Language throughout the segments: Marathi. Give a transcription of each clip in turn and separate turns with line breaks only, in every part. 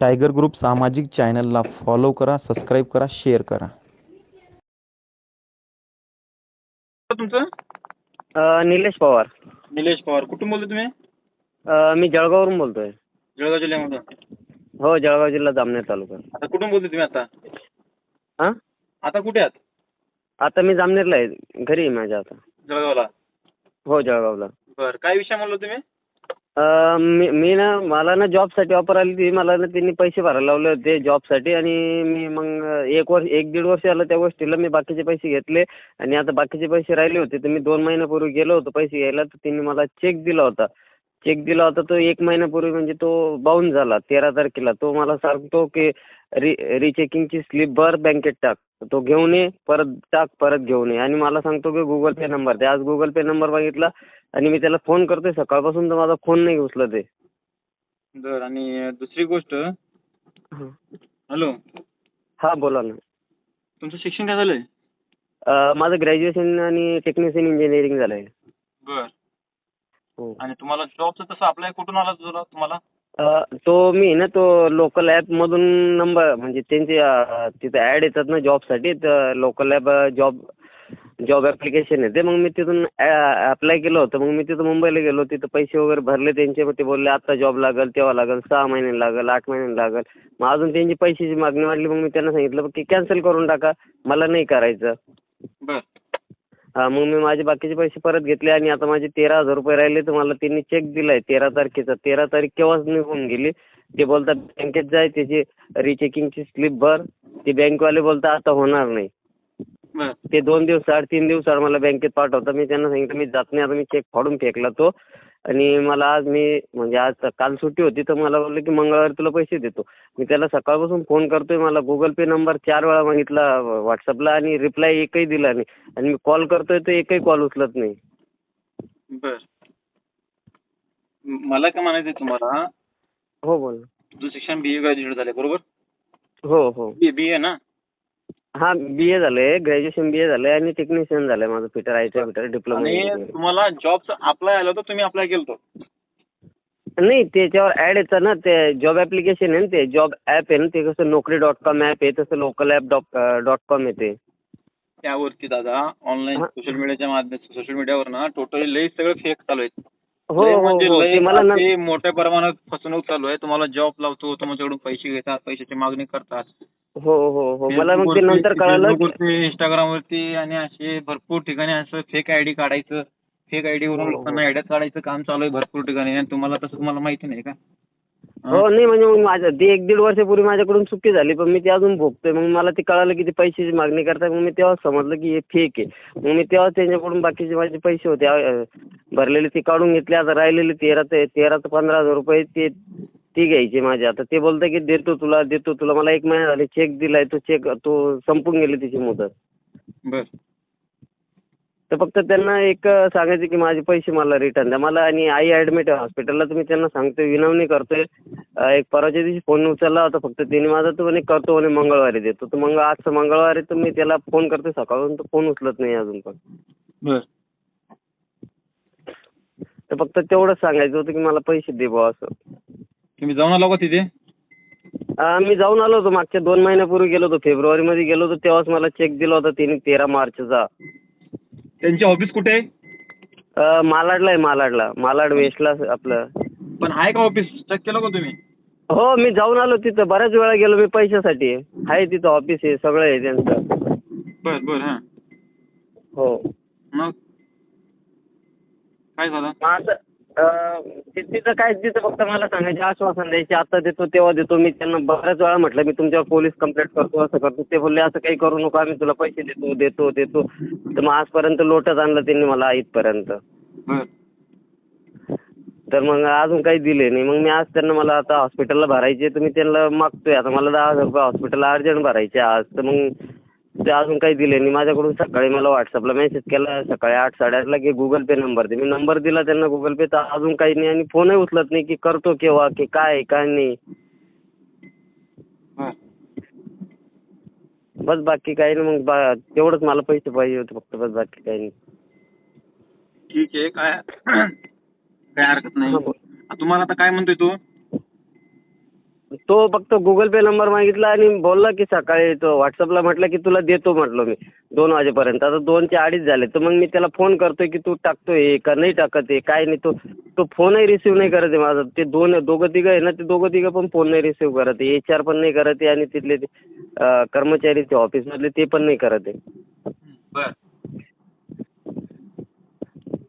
टायगर ग्रुप सामाजिक चॅनलला फॉलो करा सबस्क्राईब करा शेअर करा.
तुमचं?
अ, निलेश पवार.
निलेश पवार. कुठून बोलतो तुम्ही?
अ, मी जळगाववरून बोलतोय.
जळगाव जिल्ह्यामधून?
हो जळगाव जिल्हा जामनेर तालुका.
आता कुठून बोलतो तुम्ही आता?
हां
आता कुठे आहात?
आता मी जामनेरला आहे. घरी आहे माझ्या आता.
जळगावला?
हो जळगावला.
बरं. काय विषय म्हणलो तुम्ही?
मी मी ना मला ना जॉबसाठी ऑफर आली होती. मला ना त्यांनी पैसे भरायला लावले होते जॉबसाठी आणि मी मग एक वर्ष एक दीड वर्ष झालं त्या गोष्टीला मी बाकीचे पैसे घेतले. आणि आता बाकीचे पैसे राहिले होते तर मी दोन महिन्यापूर्वी गेलो होतो पैसे घ्यायला. तर त्यांनी मला चेक दिला होता. चेक दिला होता तो एक महिन्यापूर्वी म्हणजे तो बाउन्स झाला तेरा तारखेला. तो मला सांगतो की री रिचेकिंगची स्लिप भर बँकेत टाक. तो घेऊन ये परत टाक परत घेऊन ये. आणि मला सांगतो की गुगल पे नंबर दे. आज गुगल पे नंबर मागितला आणि मी त्याला फोन करतोय. सकाळपासून तर माझा फोन नाही उचलत आहे.
बरं आणि दुसरी गोष्ट? हॅलो?
हा बोला ना.
तुमचं शिक्षण काय झालंय?
माझं ग्रॅज्युएशन आणि टेक्निशियन इंजिनिअरिंग झालं आहे
बरं
हो
आणि तुम्हाला जॉबचं तसं अप्लाय कुठून आला तुला तुम्हाला?
तो मी ना तो लोकल ॲपमधून नंबर म्हणजे त्यांचे तिथं ॲड येतात ना जॉबसाठी तर local app job job application येते. मग मी तिथून अप्लाय केलं होतं. मग मी तिथं मुंबईला गेलो. तिथं पैसे वगैरे भरले त्यांचे. मग ते बोलले आत्ता जॉब लागेल तेव्हा लागेल सहा महिने लागेल आठ महिने लागेल. मग अजून त्यांची पैशाची मागणी वाढली. मग मी त्यांना सांगितलं की कॅन्सल करून टाका. मला नाही करायचं.
बरं.
हा मग मी माझे बाकीचे पैसे परत घेतले आणि आता माझे तेरा हजार रुपये राहिले. तर मला त्यांनी चेक दिलाय तेरा तारखेचा. तेरा तारीख केव्हाच निघून गेली? ते बोलतात बँकेत जाय त्याची रिचेकिंगची स्लिप भर. ते बँकवाले बोलतात आता होणार नाही. ते दोन दिवस आड तीन दिवस आड मला बँकेत पाठवतात. मी त्यांना सांगितलं मी जात नाही. आता मी चेक फाडून फेकला तो. आणि मला आज मी म्हणजे आज काल सुट्टी होती तर मला बोललं की मंगळवारी तुला पैसे देतो. मी त्याला सकाळपासून फोन करतोय मला गुगल पे नंबर चार वेळा मागितला व्हॉट्सअपला आणि रिप्लाय एकही दिला नाही. आणि मी कॉल करतोय तर एकही कॉल उचलत नाही.
बरं. म- मला काय म्हणायचं तुम्हाला?
हो बोल.
तुझं शिक्षण बी ए ग्रॅज्युएट झालं बरोबर?
हो हो.
बी बी ए ना?
हां बी ए झालं आहे ग्रॅज्युएशन बी ए झालं आहे आणि टेक्निशियन झालं आहे माझं fitter I T fitter diploma
आणि तुम्हाला जॉबचं अप्लाय आलं होतं तुम्ही अप्लाय केलं होतं
नाही त्याच्यावर ॲड येतं ना ते जॉब ॲप्लिकेशन आहे ना ते जॉब ॲप आहे ना ते कसं नोकरी डॉट कॉम ॲप आहे तसं local app dot dot com येते.
त्यावरती दादा ऑनलाईन. सोशल मीडियाच्या माध्यम सोशल मीडियावर ना टोटली लई सगळं फेक चालू आहे
हो हो
म्हणजे
हो
लय
ते मला ना
अति मोठ्या प्रमाणात फसवणूक चालू आहे. तुम्हाला जॉब लावतो तुमच्याकडून पैसे घेतात पैशाची मागणी करतात.
हो हो हो. मला मग ते नंतर कळालं
इंस्टाग्राम वरती आणि असे भरपूर ठिकाणी असं फेक आयडी काढायचं फेक आयडी वरून
हो, हो.
लोकांना आयडिया काढायचं काम चालू आहे भरपूर ठिकाणी. आणि तुम्हाला तसं तुम्हाला माहिती नाही का?
हो नाही म्हणजे मग माझं ते एक दीड वर्षापूर्वी माझ्याकडून चुकी झाली पण मी ते अजून भोगतोय. मग मला ते कळालं की ते पैशाची मागणी करतात. मग मी तेव्हा समजलं की हे फेक आहे. मग मी तेव्हा त्यांच्याकडून बाकीचे माझे पैसे होते. भरलेले ते काढून घेतले. आता राहिलेले तेरा ते तेरा ते पंधरा हजार रुपये ते ते घ्यायचे माझे. आता ते बोलतात की देतो तुला देतो तुला. मला एक महिना झाले चेक दिलाय तो चेक तो संपून गेली त्याची मुदत.
बर.
तर फक्त त्यांना एक सांगायचं की माझे पैसे मला रिटर्न द्या. मला आणि आई ॲडमिट आहे हॉस्पिटलला मी त्यांना सांगतोय विनवणी करतोय. एक परवाच्या दिवशी फोन उचलला होता फक्त त्यांनी माझा तो म्हणे करतो म्हणे मंगळवारी देतो. तर मग आजचं मंगळवारी तर मी त्याला फोन करतोय सकाळून तर फोन उचलत नाही अजून पण.
बर.
तर फक्त तेवढंच सांगायचं होतं की मला पैसे दे बुवा असं.
तुम्ही जाऊन आला का तिथे?
मी जाऊन आलो होतो. मागच्या दोन महिन्यापूर्वी गेलो होतो. फेब्रुवारीमध्ये गेलो होतो. तेव्हाच मला चेक दिला होता त्यांनी तेरा मार्चचा.
त्यांचे ऑफिस कुठे आहे?
अं, मालाडला आहे मालाडला. मालाड वेस्टला आपलं.
पण आहे का ऑफिस चेक केलं का तुम्ही?
हो मी जाऊन आलो तिथं. बऱ्याच वेळा गेलो मी पैशासाठी. आहे तिथं ऑफिस आहे सगळं आहे त्यांचं.
बर बर हां.
हो.
मग? काय झालं?
मग आता तिथं काय तिथं फक्त मला सांगायचे आश्वासन द्यायचे आता देतो तेव्हा देतो. मी त्यांना बऱ्याच वेळा म्हटलं मी तुमच्यावर पोलीस कंप्लेंट करतो असं करतो. ते बोलले असं काही करू नका आम्ही तुला पैसे देतो देतो देतो. तर मग आजपर्यंत लोटच आणलं त्यांनी मला इथपर्यंत. तर मग अजून काही दिले नाही. मग मी आज त्यांना मला आता हॉस्पिटलला भरायचे तर मी त्यांना मागतोय. आता मला दहा हजार रुपये हॉस्पिटलला अर्जंट भरायचे आज. तर मग ते अजून काही दिले नाही. माझ्याकडून सकाळी मला व्हॉट्सअपला मेसेज केला. सकाळी आठ साडेआठला की गुगल पे नंबर दे. मी नंबर दिला त्यांना गुगल पे तर अजून काही नाही आणि फोनही उचलत नाही की करतो केव्हा की काय काय नाही. बस बाकी काही नाही. मग बा तेवढंच मला पैसे पाहिजे होते फक्त. बस बाकी काही नाही.
ठीक आहे. काय काय हरकत नाही. तुम्हाला आता काय म्हणतोय तू?
तो फक्त गुगल पे नंबर मागितला आणि बोलला की सकाळी तो व्हॉट्सअपला म्हटलं की तुला देतो म्हटलं मी दोन वाजेपर्यंत. आता दोनचे अडीच झाले. तर मग मी त्याला फोन करतोय की तू टाकतोय का नाही टाकत आहे काय नाही. तो तो फोनही रिसिव्ह नाही करत आहे माझा. ते दोन दोघं तिघं आहे ना ते दोघं तिघं पण फोन नाही रिसिव्ह करत आहे. एच आर पण नाही करत आहे आणि तिथले ते कर्मचारी ते ऑफिसमधले ते पण नाही करत आहे.
बर.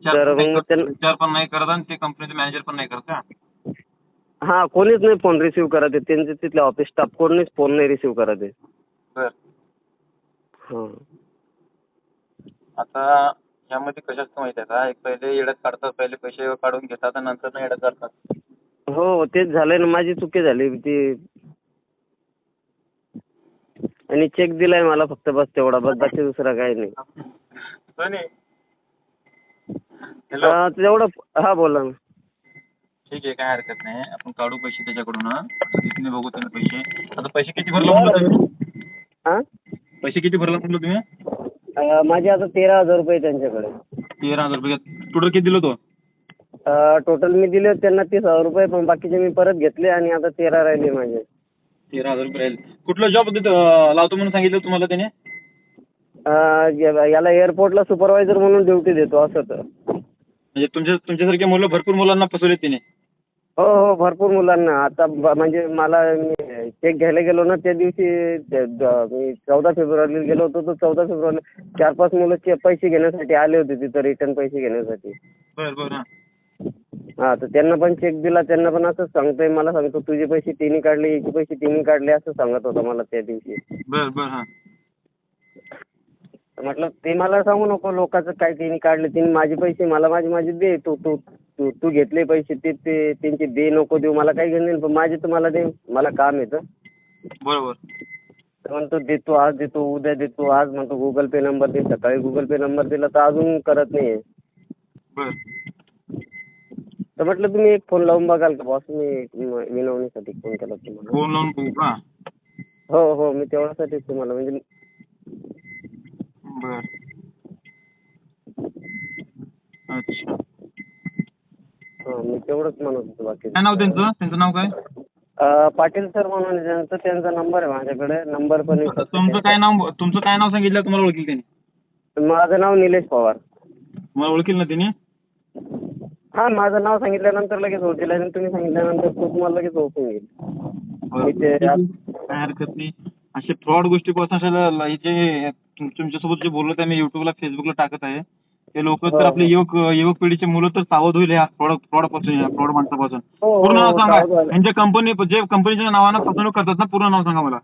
तर मग त्यां-
विचार पण नाही करत आणि ते कंपनीचे मॅनेजर पण नाही करत का?
हां कोणीच नाही फोन रिसिव्ह करत आहे. त्यांचे तिथले ऑफिस स्टाफ कोणीच फोन नाही रिसिव्ह करत आहे.
बर.
हां.
आता यामध्ये कशाचं माहिती आहे का? एक पहिले येड्यात काढतात पहिले पैसे काढून घेतात आणि नंतर येड्यात काढतात
हो तेच झालंय ना माझी चुकी झाली. ती आणि चेक दिलाय मला फक्त बस तेवढा बस बाकी दुसरा काही नाही.
हॅलो
अं, तेवढं हा बोला ना.
ठीक आहे काय हरकत नाही. आपण काढू पैसे त्याच्याकडून तिथून बघू त्याने पैसे. आता पैसे किती भरला म्हणलं तुम्ही?
हां?
पैसे किती भरला म्हटलं तुम्ही?
अं, माझे आता तेरा हजार रुपये त्यांच्याकडे.
तेरा हजार रुपये टोटल किती दिलं तो?
टोटल मी दिले होते त्यांना तीस हजार रुपये पण बाकीचे मी परत घेतले आणि आता तेरा राहिले माझे.
तेरा हजार रुपये राहील. कुठला जॉब लावतो म्हणून सांगितलं तुम्हाला त्याने?
अं, या- याला एअरपोर्टला सुपरवायझर म्हणून ड्युटी देतो असं तर.
म्हणजे तुमच्या तुमच्यासारखे मुलं भरपूर मुलांना फसवले त्याने.
हो हो भरपूर मुलांना. आता ब- म्हणजे मला मी चेक घ्यायला गेलो ना त्या दिवशी मी चौदा फेब्रुवारीला गेलो होतो. तर चौदा फेब्रुवारीला चार पाच मुलं चे- पैसे घेण्यासाठी आले होते तिथं रिटर्न पैसे घेण्यासाठी.
बरं बरं हां.
हां तर त्यांना पण चेक दिला. त्यांना पण असंच सांगतोय मला सांगतो तुझे पैसे तिन्ही काढले याचे पैसे तिन्ही काढले असं सांगत होता मला त्या दिवशी.
बरं बरं हां.
तर म्हटलं ते मला सांगू नको लोकांचं काय तिने काढले तिने माझे पैसे मला माझे माझे दे तू तू तू तू घेतले पैसे ते ते त्यांचे दे नको देऊ मला काही घेणं नाही पण माझे तर मला दे मला काम येतं
बरोबर.
तर म्हणतो देतो आज देतो उद्या देतो आज म्हणतो गुगल पे नंबर दे सकाळी गुगल पे नंबर दिला तर अजून करत नाही आहे
बरं.
तर म्हटलं तुम्ही एक फोन लावून बघाल का बॉस मी म- विनवणीसाठी फोन केला तुम्हाला.
फोन लावून बघू का?
हो हो मी तेवढ्यासाठीच तुम्हाला म्हणजे
बर अच्छा
हां मी तेवढंच म्हणत होतो बाकी.
काय नाव त्यांचं? त्यांचं नाव काय?
अं, पाटील सर म्हणून आहे त्यांचं. त्यांचा नंबर आहे माझ्याकडे. नंबर पण आहे.
तुमचं काय नाव तुमचं काय नाव सांगितलं? तुम्हाला ओळखील त्यांनी?
माझं नाव निलेश पवार.
मला ओळखील ना त्यांनी?
हां माझं नाव सांगितल्यानंतर लगेच ओळखेल आणि तुम्ही सांगितल्यानंतर तो तुम्हाला लगेच ओळखून घेईल मी ते
काय हरकत नाही. असे फ्रॉड गोष्टी पासून अशा हे जे तुम- तुमच्यासोबत जे बोललो ते मी युट्यूबला फेसबुकला टाकत आहे. ते लोक तर आपले. युवक युवक पिढीचे मुलं तर सावध होईल या फ्रॉड फ्रॉडपासून फ्रॉड माणसापासून.
हो, हो,
पूर्ण नाव
हो,
सांगा.
सावध व्हायला.
यांच्या कंपनी जे कंपनीच्या नावानं फसवणूक करतात ना पूर्ण नाव सांगा मला.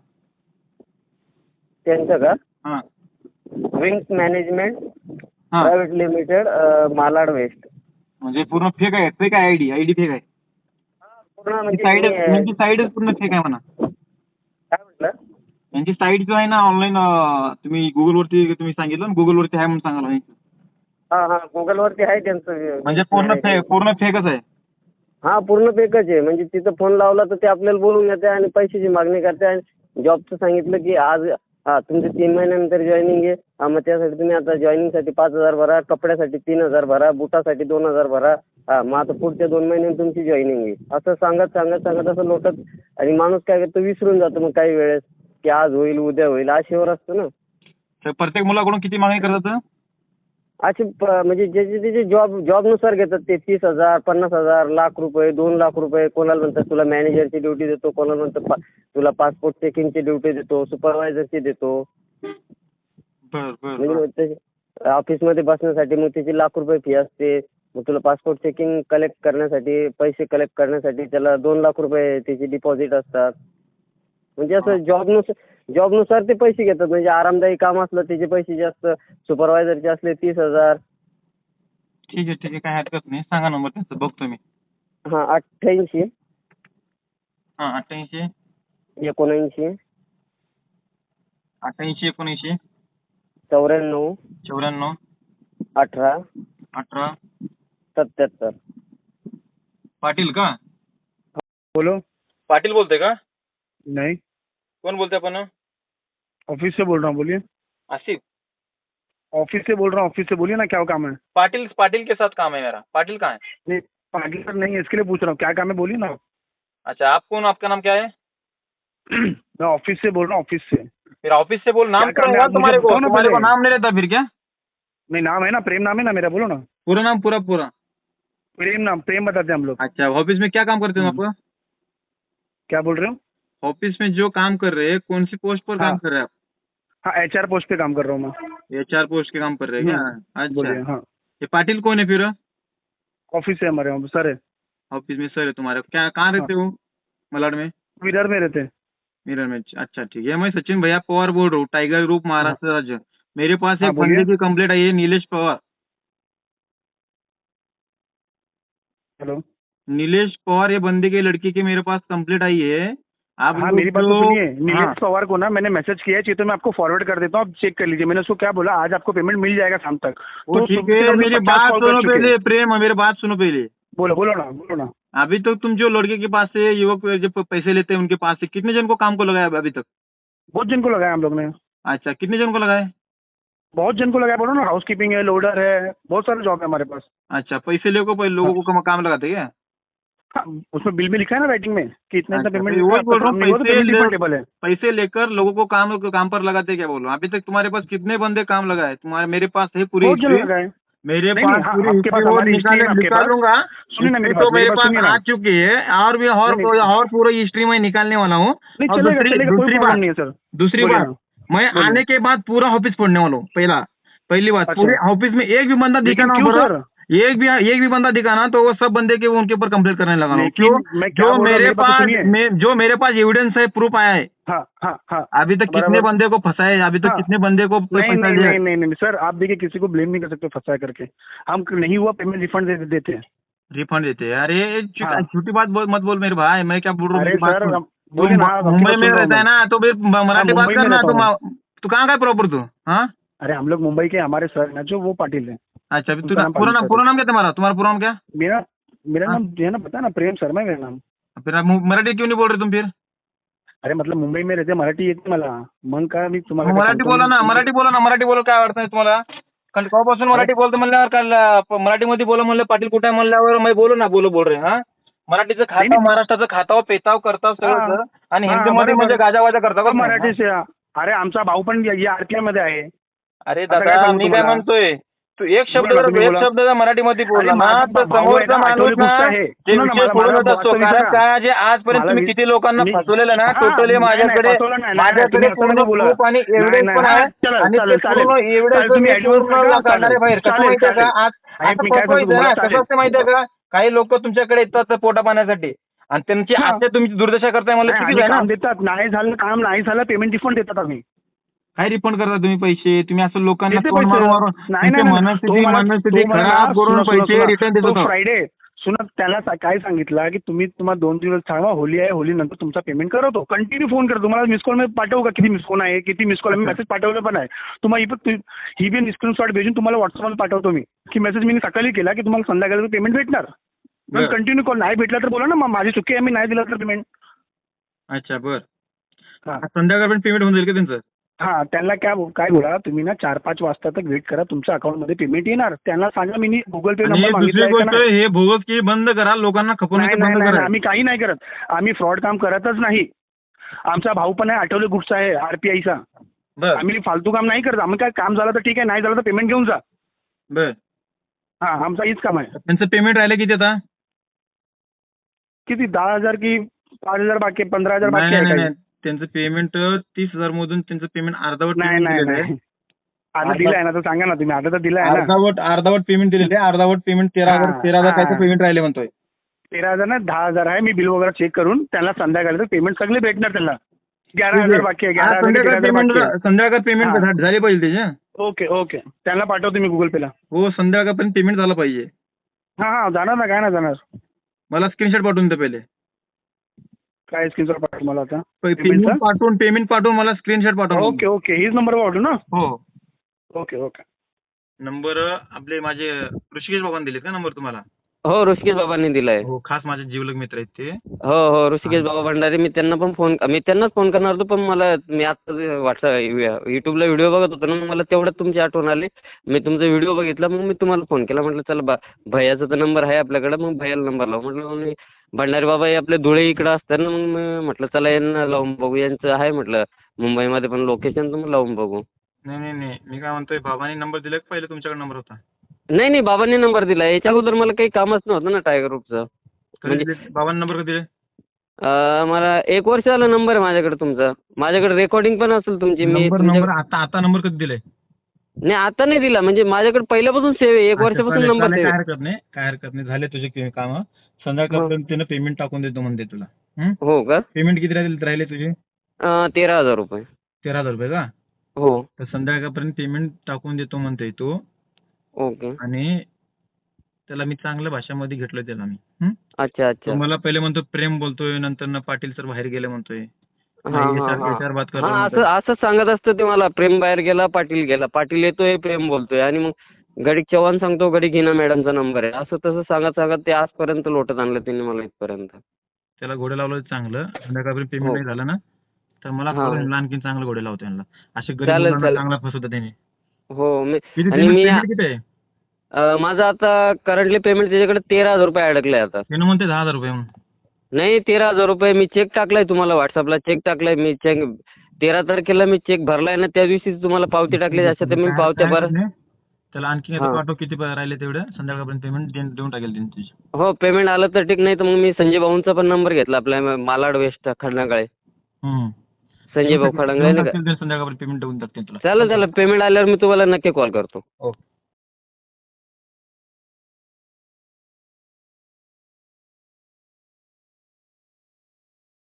त्यांचं का?
हां.
विंग्स मॅनेजमेंट
हां.
प्रायव्हेट लिमिटेड मालाड वेस्ट
म्हणजे पूर्ण फेक आहे फेक आहे आयडी आयडी फेक आहे.
पूर्ण म्हणजे
साईड
मी,
यांची साईडच पूर्ण फेक आहे म्हणा.
काय म्हटलं?
यांची साईड जो आहे ना ऑनलाईन तुम्ही गुगलवरती तुम्ही सांगितलं ना गुगलवरती आहे म्हणून सांगाल
हां हां गुगलवरती आहे त्यांचं
म्हणजे पूर्ण पूर्ण फेकच आहे?
हां पूर्ण पेकच आहे. म्हणजे तिथं फोन लावला तर ते आपल्याला बोलून घेते आणि पैशाची मागणी करते आणि जॉबचं सांगितलं की आज हां तुमचं तीन महिन्यानंतर जॉईनिंग आहे. हां मग त्यासाठी तुम्ही आता जॉईनिंगसाठी पाच हजार भरा कपड्यासाठी तीन हजार भरा बुटासाठी दोन हजार भरा. हां मग आता पुढच्या दोन महिन्यात तुमची जॉईनिंग आहे. असं सांगत सांगत सांगत असं लोटत आणि माणूस काय करतो विसरून जातो मग काही वेळेस की आज होईल उद्या होईल आशेवर असतो ना.
तर प्रत्येक मुलाकडून किती मागणी करतात?
असे प- म्हणजे ज्याचे त्याचे जॉब जॉबनुसार घेतात ते तीस हजार पन्नास हजार लाख रुपये दोन लाख रुपये. कोणाला म्हणतात तुला मॅनेजरची ड्युटी देतो कोणाला म्हणतात पा- तुला पासपोर्ट चेकिंगची ड्युटी देतो सुपरवायझरची देतो. म्हणजे त्याचे ऑफिसमध्ये बसण्यासाठी मग त्याची लाख रुपये फी असते. मग तुला पासपोर्ट चेकिंग कलेक्ट करण्यासाठी पैसे कलेक्ट करण्यासाठी त्याला दोन लाख रुपये त्याची डिपॉझिट असतात. म्हणजे असं जॉबनुसार जॉबनुसार ते पैसे घेतात. म्हणजे आरामदायी काम असलं त्याचे पैसे जास्त. सुपरवायझरचे असले तीस हजार.
ठीक आहे ठीक आहे. काय हरकत नाही. सांगा नंबर त्यांचा. बघतो मी.
हां अठ्ठ्याऐंशी.
हां अठ्ठ्याऐंशी.
एकोणऐंशी.
अठ्ठ्याऐंशी एकोणऐंशी.
चौऱ्याण्णव.
चौऱ्याण्णव.
अठरा.
अठरा.
सत्याहत्तर.
पाटील का?
बोलो.
पाटील बोलते का?
नहीं.
कोण बोलते आपण
ऑफ़िस से बोल रहा हूँ बोलिए।
आसिफ।
ऑफ़िस से बोल रहा हूँ ऑफ़िस से बोलिए ना क्या काम है?
पाटिल पाटिल के साथ काम है मेरा। पाटिल कहाँ है?
नहीं पाटिल सर नहीं है इसके लिए पूछ रहा हूँ क्या काम है बोलिए ना।
अच्छा आप कौन आपका नाम क्या है?
मैं ऑफ़िस से बोल रहा हूँ ऑफ़िस से।
फिर ऑफ़िस से बोल नाम
क्या है?
है
मुझे
तुम्हारे को? तुम्हारे को नाम नहीं रहता फिर क्या?
नहीं नाम है ना प्रेम नाम है ना मेरा बोलो ना।
पूरा नाम पूरा पूरा।
प्रेम नाम प्रेम बताते हैं हम लोग।
अच्छा ऑफ़िस में क्या काम करते हो
हम्म।
आप?
क्या बोल रहे हो?
ऑफ़िस में जो काम कर रहे हैं कौन सी पोस्ट पर
हाँ।
काम कर रहे हैं आप?
हाँ एच आर पोस्ट पे काम कर रहा हूँ मैं।
एच आर पोस्ट के काम कर रहे हैं क्या?
बोलिए
अच्छा।
हाँ।
ये पाटिल कौन है फिर?
ऑफ़िस से हमारे वहाँ सर है।
ऑफ़िस में सर है तुम्हारे। क्या कहाँ रहते हो? मलाड में?
विदर में रहते हैं।
मिरर में। अच्छा ठीक है। मैं सचिन भैया पवार बोल रहा हूँ टाइगर ग्रुप महाराष्ट्र राज्य। मेरे पास
हाँ,
एक बंदे की कंप्लेंट आई है नीलेश पवार।
हेलो
नीलेश पवार ये बंदे के लड़की की मेरे पास कंप्लेंट आई है। आप
हाँ मेरी बात तो सुनिए।
हाँ,
नीलेश पवार को ना मैंने मैसेज किया है चाहिए तो मैं आपको फॉरवर्ड कर देता हूँ आप चेक कर लीजिए। मैंने उसको क्या बोला आज आपको पेमेंट मिल जाएगा शाम तक। तो
ठीक है मेरी बात सुनो पहले प्रेम मेरी बात सुनो पहले।
बोलो बोलो ना बोलो ना।
अभी तक तुम जो लड़के के पास से युवक जो प- पैसे लेते हैं उनके पास से कितने जन को काम को लगाया अभी तक?
बहुत जन को लगाया हम लोग ने।
अच्छा कितने जन को लगाए
बहुत जन को लगाया बोलो ना। हाउस कीपिंग है लोडर है बहुत सारे जॉब है हमारे पास।
अच्छा पैसे लेकर पहले लोगों को काम- काम लगाते क्या?
हाँ, उसमें बिल में लिखा है ना राइटिंग में कि इतना इतना
अच्छा,
पेमेंट
तो वही बोल रहा हूँ,
नहीं हुआ तो
पैसे
पेमेंट
ले-
रिफंडेबल है
पैसे लेकर लोगों को काम काम पर लगाते क्या बोलो अभी तक तुम्हारे पास कितने बंदे काम लगाए तुम्हारे मेरे पास है पूरी
बहुत जन
history।
लगाए
मेरे
नहीं,
पास
नहीं, हाँ,
पूरी
आपके पास
history वो
हमारी history है
निकाले
आपके पास।
निकालूंगा
सुनिए ना मेरी
history तो
बात, मेरी
मेरे
बात
पास
सुनिए ना।
आ चुकी है और भी और
नहीं, नहीं।
और पूरा हिस्ट्री मैं निकालने वाला हूँ
नहीं
और
चलेगा
दूसरी-
चलेगा कोई
दूसरी
प्रॉब्लम
बात
नहीं है सर
दूसरी
बोलिए
बात
ना।
मैं
बोलिए।
आने के बाद पूरा ऑफिस पढ़ने वाला हूँ पहला पहली बात
अच्छा।
पूरे ऑफिस में एक भी बंदा
लेकिन
दिखाना
क्यों
बड़ा-
सर
एक भी एक भी बंदा दिखाना तो वो सब बंदे के वो उनके ऊपर कंप्लेंट करने लगा क्यों? जो मेरे पास। जो मेरे पास एविडेंस है प्रूफ आया है।
हाँ हाँ हाँ।
अभी तक कितने बंदे को फंसा है? अभी तक। कितने बंदे को
नहीं नहीं नहीं नहीं नहीं सर आप देखिए किसी को ब्लेम नहीं कर सकते फंसा करके। हम नहीं हुआ पेमेंट रिफंड दे देते हैं।
रिफंड देते हैं। अरे
हाँ।
बात मत बोल मेरे भाई मैं क्या बोल रहा हूँ? मुंबई में रहता है ना तो फिर मराठी बात करना तू कहाँ का प्रॉपर तू? हाँ?
अरे हम लोग मुंबई के हमारे सर ना जो वो पाटिल है।
अच्छा अभी तू
उनका नाम
पूरा नाम पूरा नाम क्या तुम्हारा तुम्हारा पूरा नाम क्या?
मेरा मेरा। नाम जो है ना पता है ना प्रेम शर्मा है मेरा नाम.
फिर आप मु- मराठी क्यों नहीं बोल रहे तुम फिर?
अरे मतलब मुंबई में रहते मराठी येते मला. मग का मी तुम्हाला काय
मराठी बोला ना मराठी बोला ना मराठी बोला काय अडचण आहे तुम्हाला? कारण कवापासून मराठी बोलतो म्हणल्यावर काल अं, मराठीमध्ये बोला म्हणलं पाटील कुठे आहे म्हणल्यावर मी बोलो ना बोलो बोल रे हा? मराठीचं
नाही,
खाताव महाराष्ट्राचं खाताव पेताव करताव सगळं
हा.
आणि
हा,
हिंदीमध्ये
बरोबर.
म्हणजे गाजावाजा करता
मराठी अरे आमचा भाऊ पण या आरपीआयमध्ये आहे.
अरे
आता काय
दादा
सांगू
मी काय
तुम्हाला?
म्हणतोय? तू एक शब्द जर एक. शब्द जर मराठीमध्ये बोलला ना तर समोरचा माणूस ना विषय असतो कारण. काय जे आजपर्यंत
मी-
किती लोकांना फसवलेलं ना टोटली माझ्याकडे माझ्याकडे पूर्ण आणि एव्हिडन्स पण आहे आणि एव्हिडन्स काढणार बाहेर कसं माहितीये का. आज कसं. असतं माहितीये का काही लोक तुमच्याकडे येतात पोटा पाण्यासाठी आणि त्यांची. आत्या तुमची दुर्दशा करताय मला चुकीच आहे ना
देतात नाही झालं काम नाही झालं पेमेंट रिफंड देतात आम्ही
काय रिफंड करता तुम्ही पैसे? तुम्ही असं लोकांना फोन. मारून मारून
नाही नाही, नाही.
मनस्थिती
तो मला-
मनस्थिती
तो मला
खराब करून
सुना, सुना,
पैसे
सुना.
रिटर्न देत
तो
होता.
फ्रायडे सुना त्याला सा- काय सांगितलं की तुम्ही तुम्हाला दोन दिवस थांबा होली आहे होली नंतर तुमचा पेमेंट करवतो कंटिन्यू फोन कर तुम्हाला मिस कॉलमध्ये पाठवू का? किती मिस कॉल आहे किती मिस कॉल आहे? मी मेसेज पाठवलं पण आहे. तुम्हाला ही पण तु- ही बी स्क्रीनशॉट भेजून तुम्हाला व्हॉट्सअपवर पाठवतो मी. की मेसेज मी सकाळी केला की तुम्हाला संध्याकाळी पेमेंट भेटणार.
बरं.
कंटिन्यू कॉल नाही भेटला तर बोला ना माझी चुकी आहे मी नाही दिलं तर पेमेंट
अच्छा बर.
हा.
संध्याकाळपर्यंत पेमेंट होऊन जाईल का त्यांचं?
हा त्यांना काय काय बोला तुम्ही ना चार पाच वाजता तक वेट करा तुमच्या अकाउंटमध्ये पेमेंट येणार. त्यांना सांगा मी गुगल पे
आणि
नंबर
दुसरी गोष्ट हे बंद करा लोकांना
नाही
खपवण्याचं
नाही
बंद
नाही
करा.
आम्ही काही नाही करत. आम्ही फ्रॉड काम करतच नाही. आमचा भाऊ पण आहे आठवले गुड्स आहे आरपीआयचा
बर.
आम्ही फालतू काम नाही करत. आम्ही काय काम झालं तर ठीक आहे नाही झालं तर पेमेंट घेऊन जा.
बर.
हा आमचा हीच काम आहे.
त्यांचं पेमेंट राहिलं किती आता?
किती? दहा हजार की पाच हजार बाकी पंधरा हजार
नाही
बाकी
नाही
आहे
नाही
काही?
त्यांचं पेमेंट तीस हजार मधून त्यांचं पेमेंट अर्धावट
नाही नाही आता दिलं आहे ना तर सांगा ना तुम्ही. आता तर दिलं आहे ना.
अर्धावट अर्धावट पेमेंट दिलेलं आहे. अर्धावट पेमेंट तेरा हजार तेरा हजार
हा.
काय पेमेंट राहिले म्हणतोय.
तेरा हजार ना दहा हजार आहे. मी बिल वगैरे चेक करून त्यांना संध्याकाळी पेमेंट सगळे भेटणार ग्यारा
ठीक
हजार. बाकी आहे
आज
ग्यारा हजार
संध्याकाळ पेमेंट. संध्याकाळ. झाले पाहिजे त्याचे
ओके ओके. त्यांना पाठवतो मी गुगल पेला
हो संध्याकाळपर्यंत पेमेंट झालं पाहिजे.
हा हा जाणार ना काय ना जाणार.
मला स्क्रीनशॉट पाठवून द्या पहिले.
काय स्क्रीनशॉट पाठव मला आता?
पेमेंट? पाठवून पेमेंट पाठवून मला स्क्रीनशॉट पाठवून
ओके ओके. हीच नंबर पाठवू ना?
हो.
Okay okay.
नंबर आपले माझे ऋषिकेश बाबांनी दिलेत का नंबर तुम्हाला?
हो ऋषिकेश बाबांनी दिलाय.
हो खास माझे जीवलग मित्र आहेत ते.
हो हो ऋषिकेश बाबा भंडारे मी त्यांना पण फोन मी त्यांनाच फोन करणार होतो पण मला मी आता व्हॉट्सअप युट्यूबला व्हिडिओ बघत होतो ना मग मला तेवढ्यात तुमची आठवण आली. मी तुमचा व्हिडिओ बघितला मग मी तुम्हाला फोन केला. म्हटलं चला बा भैयाचा तर नंबर आहे आपल्याकडे मग भैयाला नंबर लावू. म्हटलं मी भंडारी बाबा हे आपले धुळे इकडं असतात ना मग म्हटलं चला यांना लावून बघू. यांचं आहे म्हटलं मुंबईमध्ये पण लोकेशन तर मग लावून बघू.
नाही नाही नाही. मी काय म्हणतोय बाबांनी नंबर दिला का पहिले तुमच्याकडे नंबर होता?
नाही नाही बाबांनी नंबर दिला. याच्या अगोदर मला काही कामच नव्हतं ना टायगर ग्रुपचं
कधी
म्हणजे-
दिले? बाबांनी नंबर कधी दिले?
अं, मला एक वर्ष झालं नंबर आहे माझ्याकडे तुमचा. माझ्याकडे रेकॉर्डिंग पण असेल तुमची. मी
नंबर
तुमच्या-
नंबर आता आता नंबर कधी दिलाय?
नाही आता नाही दिला. म्हणजे माझ्याकडे पहिल्यापासून सेव आहे. एक
अच्छा,
वर्षापासून
चालेल,
नंबर
चालेल,
सेव
काय. हरकत नाही? काय हरकत नाही. झाले तुझे काम. संध्याकाळपर्यंत त्यानं पेमेंट टाकून देतो म्हणते तुला. हं?
हो का?
पेमेंट किती राहिले राहिले तुझे?
अं, तेरा हजार रुपये.
तेरा हजार रुपये का?
हो.
तर संध्याकाळपर्यंत पेमेंट टाकून देतो म्हणतोय तो.
ओके.
आणि त्याला मी चांगल्या भाषामध्ये घेतलोय त्याला मी. हं?
अच्छा अच्छा.
तो मला पहिले म्हणतो प्रेम बोलतोय नंतर ना पाटील सर बाहेर गेले म्हणतोय.
हा हा
बात
हा हा
म्हणतोय.
असं असं सांगत असतं ते मला. प्रेम बाहेर गेला पाटील गेला. पाटील येतोय प्रेम बोलतोय. आणि मग गडीक चव्हाण सांगतो गडीक हिना मॅडमचा नंबर आहे. असं तसं सांगत सांगत ते आजपर्यंत लोटत आणलं त्यांनी मला इथपर्यंत.
त्याला घोडे लावलं चांगलं. संध्याकाळपर्यंत पेमेंट
हो.
नाही झालं ना तर मला
हा.
कळलं आणखीन चांगलं घोडे लावतो यांना. असे गरीब
चालेल,
मुलांना
चालेल.
चांगला फसवतात त्यांनी.
हो मी
किती
आणि मी
पेमेंट किती आहे
अं, माझं आता करंटली पेमेंट त्याच्याकडे तेरा हजार रुपये अडकले आता.
त्यानं म्हणते दहा हजार रुपये म्हणून.
नाही तेरा हजार रुपये मी चेक टाकलाय तुम्हाला व्हॉट्सअपला चेक टाकलाय मी चेक तेरा तारखेला मी चेक भरलाय ना त्या दिवशी तुम्हाला पावती टाकली अशा तर मी
काय-
पावत्या
काय
भर.
त्याला आणखी
हा.
पाठव किती प- राहिले तेवढं? संध्याकाळपर्यंत पेमेंट देऊन टाकेल त्यांनी तुझी
हो पेमेंट आलं तर ठीक नाही तर मग मी संजय भाऊंचा पण नंबर घेतला आपल्या मालाड वेस्ट खडनागळे.
हम्म.
संजय भाऊ
देऊन
खडंगळे नाही का?
टाकतील ते संध्याकाळपर्यंत पेमेंट देऊन टाकतील तुला.
चालेल चालेल. पेमेंट आल्यावर मी तुम्हाला नक्की कॉल करतो.
ओके.